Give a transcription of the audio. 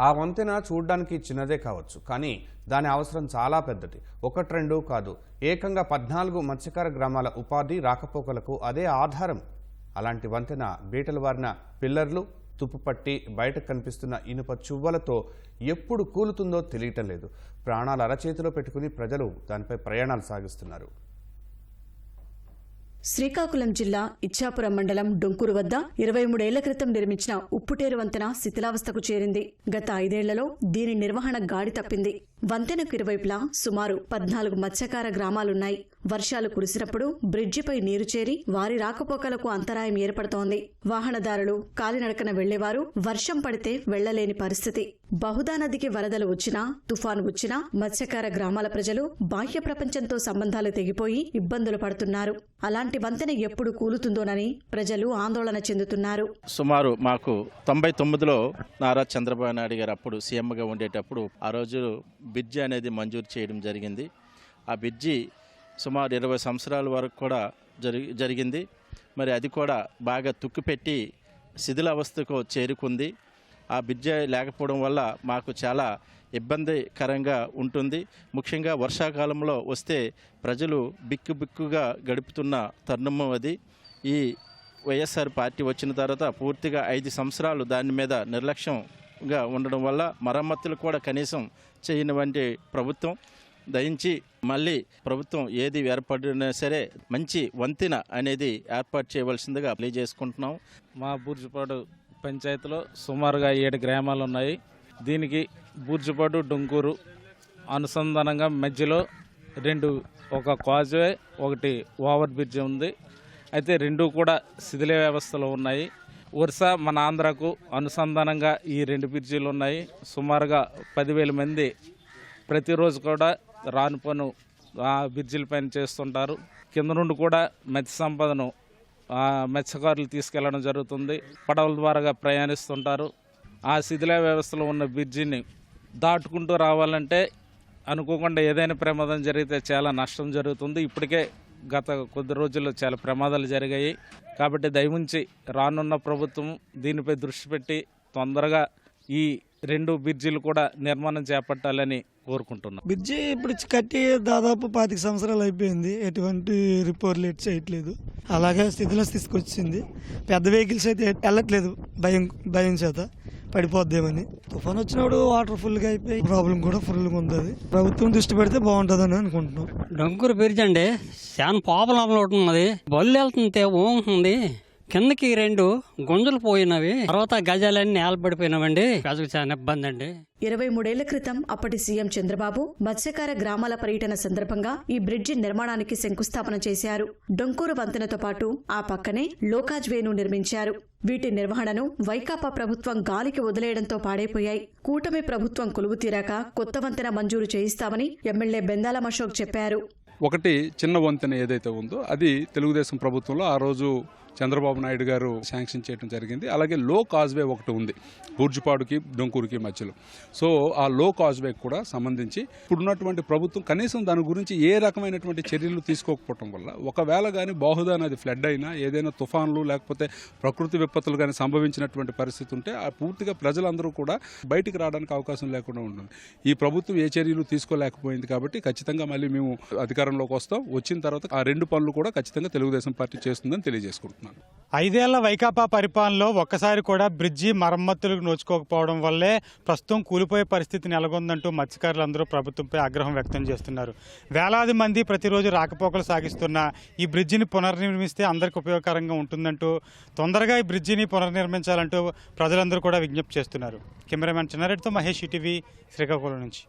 ఆ వంతెన చూడ్డానికి చిన్నదే కావచ్చు కానీ దాని అవసరం చాలా పెద్దది. ఒకటి రెండు కాదు. ఏకంగా పద్నాలుగు మత్స్యకార గ్రామాల ఉపాధి రాకపోకలకు అదే ఆధారం. అలాంటి వంతెన బీటలు వారిన పిల్లర్లు తుప్పుపట్టి బయట కనిపిస్తున్న ఇనుప చువ్వలతో ఎప్పుడు కూలుతుందో తెలియటం లేదు. ప్రాణాలు అరచేతిలో పెట్టుకుని ప్రజలు దానిపై ప్రయాణాలు సాగిస్తున్నారు. శ్రీకాకుళం జిల్లా ఇచ్చాపురం మండలం డొంకూరు వద్ద ఇరవై మూడేళ్ళ క్రితం నిర్మించిన ఉప్పుటేరు వంతెన శిథిలావస్థకు చేరింది. గత ఐదేళ్ళలో దీని నిర్వహణ గాడి తప్పింది. వంతెనకు ఇరువైపులా సుమారు పద్నాలుగు మత్స్యకార గ్రామాలున్నాయి. వర్షాలు కురిసినప్పుడు బ్రిడ్జిపై నీరు చేరి వారి రాకపోకలకు అంతరాయం ఏర్పడుతోంది. వాహనదారులు కాలినడకన వెళ్ళేవారు వర్షం పడితే వెళ్ళలేని పరిస్థితి. బహుదా నదికి వరదలు వచ్చినా తుఫాను వచ్చినా మత్స్యకార గ్రామాల ప్రజలు బాహ్య ప్రపంచంతో సంబంధాలు తెగిపోయి ఇబ్బందులు పడుతున్నారు. అలాంటి వంతెన ఎప్పుడు కూలుతుందోనని ప్రజలు ఆందోళన చెందుతున్నారు. సుమారు మాకు తొంభై తొమ్మిదిలో నారా చంద్రబాబు నాయుడు గారు అప్పుడు సీఎంగా ఉండేటప్పుడు ఆ రోజు బ్రిడ్జి అనేది మంజూరు చేయడం జరిగింది. ఆ బ్రిడ్జి సుమారు ఇరవై సంవత్సరాల వరకు కూడా జరిగి జరిగింది. మరి అది కూడా బాగా తుక్కుపెట్టి శిథిల అవస్థకు చేరుకుంది. ఆ బిడ్జ లేకపోవడం వల్ల మాకు చాలా ఇబ్బందికరంగా ఉంటుంది. ముఖ్యంగా వర్షాకాలంలో వస్తే ప్రజలు బిక్కు బిక్కుగా గడుపుతున్న తరుణము అది. ఈ వైఎస్ఆర్ పార్టీ వచ్చిన తర్వాత పూర్తిగా ఐదు సంవత్సరాలు దాని మీద నిర్లక్ష్యంగా ఉండడం వల్ల మరమ్మతులు కూడా కనీసం చేయనివంటి ప్రభుత్వం. దయించి మళ్ళీ ప్రభుత్వం ఏది ఏర్పడినా సరే మంచి వంతెన అనేది ఏర్పాటు చేయవలసిందిగా అప్లై చేసుకుంటున్నాం మా బూర్జుపాడు పంచాయతీలో సుమారుగా ఏడు గ్రామాలు ఉన్నాయి. దీనికి బూర్జుపాడు డొంకూరు అనుసంధానంగా మధ్యలో రెండు ఒక కాజ్వే ఒకటి ఓవర్ బ్రిడ్జ్ ఉంది. అయితే రెండు కూడా శిథిల వ్యవస్థలో ఉన్నాయి. వరుస మన ఆంధ్రాకు అనుసంధానంగా ఈ రెండు బ్రిడ్జిలు ఉన్నాయి. సుమారుగా పదివేల మంది ప్రతిరోజు కూడా రాను పను ఆ బ్రిడ్జిల పైన చేస్తుంటారు. కింద నుండి కూడా మత్స్య సంపదను ఆ, మత్స్యకారులు తీసుకెళ్ళడం జరుగుతుంది. పడవల ద్వారాగా ప్రయాణిస్తుంటారు. ఆ శిథిల వ్యవస్థలో ఉన్న బ్రిడ్జిని దాటుకుంటూ రావాలంటే అనుకోకుండా ఏదైనా ప్రమాదం జరిగితే చాలా నష్టం జరుగుతుంది. ఇప్పటికే గత కొద్ది రోజుల్లో చాలా ప్రమాదాలు జరిగాయి. కాబట్టి దయముంచి రానున్న ప్రభుత్వం దీనిపై దృష్టి పెట్టి తొందరగా ఈ రెండు బ్రిడ్జిలు కూడా నిర్మాణం చేపట్టాలని కోరుకుంటున్నాం. బ్రిడ్జి ఇప్పుడు కట్టి దాదాపు పాతిక సంవత్సరాలు అయిపోయింది. ఎటువంటి రిపోర్ట్లు ఎట్ చేయట్లేదు. అలాగే స్థితిలో తీసుకొచ్చింది. పెద్ద వెహికల్స్ అయితే వెళ్ళట్లేదు భయం భయం చేత. పడిపోద్దేమని. తుఫాన్ వచ్చినప్పుడు వాటర్ ఫుల్గా అయిపోయి ప్రాబ్లం కూడా ఫుల్గా ఉంటుంది ప్రభుత్వం దృష్టి పెడితే బాగుంటుందని అనుకుంటున్నాం. డొంకూరు బ్రిడ్జ్ అండి చాలా ప్రాబ్లం ఒకటి ఉన్నది. బళ్ళు వెళ్తుంటే ఊగుతుంది కిందకి రెండు గుంజలు పోయినవి. తర్వాత గజాలన్నీ నేలబడిపోయినవండి ప్రజలకు చాలా ఇబ్బంది అండి. ఇరవై మూడేళ్ళ క్రితం అప్పటి సీఎం చంద్రబాబు మత్స్యకార గ్రామాల పర్యటన సందర్భంగా ఈ బ్రిడ్జి నిర్మాణానికి శంకుస్థాపన చేశారు. డొంకూరు వంతెనతో పాటు ఆ పక్కనే లోకాజ్ వేను నిర్మించారు. వీటి నిర్వహణను వైకాపా ప్రభుత్వం గాలికి వదిలేయడంతో పాడైపోయాయి. కూటమి ప్రభుత్వం కొలువు తీరాక కొత్త వంతెన మంజూరు చేయిస్తామని ఎమ్మెల్యే బెందాలం అశోక్ చెప్పారు. ఒకటి చిన్న వంతెన ఏదైతే ఉందో అది తెలుగుదేశం ప్రభుత్వంలో ఆ రోజు చంద్రబాబు నాయుడు గారు శాంక్షన్ చేయడం జరిగింది. అలాగే లో కాజ్వే ఒకటి ఉంది బూర్జుపాడుకి డొంకూరుకి మధ్యలో. సో ఆ లో కాజ్వే కూడా సంబంధించి ఇప్పుడున్నటువంటి ప్రభుత్వం కనీసం దాని గురించి ఏ రకమైనటువంటి చర్యలు తీసుకోకపోవటం వల్ల ఒకవేళ కానీ బాహుదా నది ఫ్లడ్ అయినా ఏదైనా తుఫాన్లు లేకపోతే ప్రకృతి విపత్తులు కానీ సంభవించినటువంటి పరిస్థితి ఉంటే ఆ పూర్తిగా ప్రజలందరూ కూడా బయటికి రావడానికి అవకాశం లేకుండా ఉంటుంది ఈ ప్రభుత్వం ఏ చర్యలు తీసుకోలేకపోయింది కాబట్టి ఖచ్చితంగా మళ్ళీ మేము అధికారంలోకి వస్తాం. వచ్చిన తర్వాత ఆ రెండు పనులు కూడా ఖచ్చితంగా తెలుగుదేశం పార్టీ చేస్తుందని తెలియజేసుకుంటున్నాను ఐదేళ్ళ వైకాపా పరిపాలనలో ఒక్కసారి కూడా బ్రిడ్జి మరమ్మతులకు నోచుకోకపోవడం వల్లే ప్రస్తుతం కూలిపోయే పరిస్థితి నెలకొందంటూ మత్స్యకారులందరూ ప్రభుత్వంపై ఆగ్రహం వ్యక్తం చేస్తున్నారు. వేలాది మంది ప్రతిరోజు రాకపోకలు సాగిస్తున్న ఈ బ్రిడ్జిని పునర్నిర్మిస్తే అందరికి ఉపయోగకరంగా ఉంటుందంటూ తొందరగా ఈ బ్రిడ్జిని పునర్నిర్మించాలంటూ ప్రజలందరూ కూడా విజ్ఞప్తి చేస్తున్నారు. కెమెరామెన్ చిన్నారెడ్డితో మహేష్ ఈటీవీ శ్రీకాకుళం నుంచి.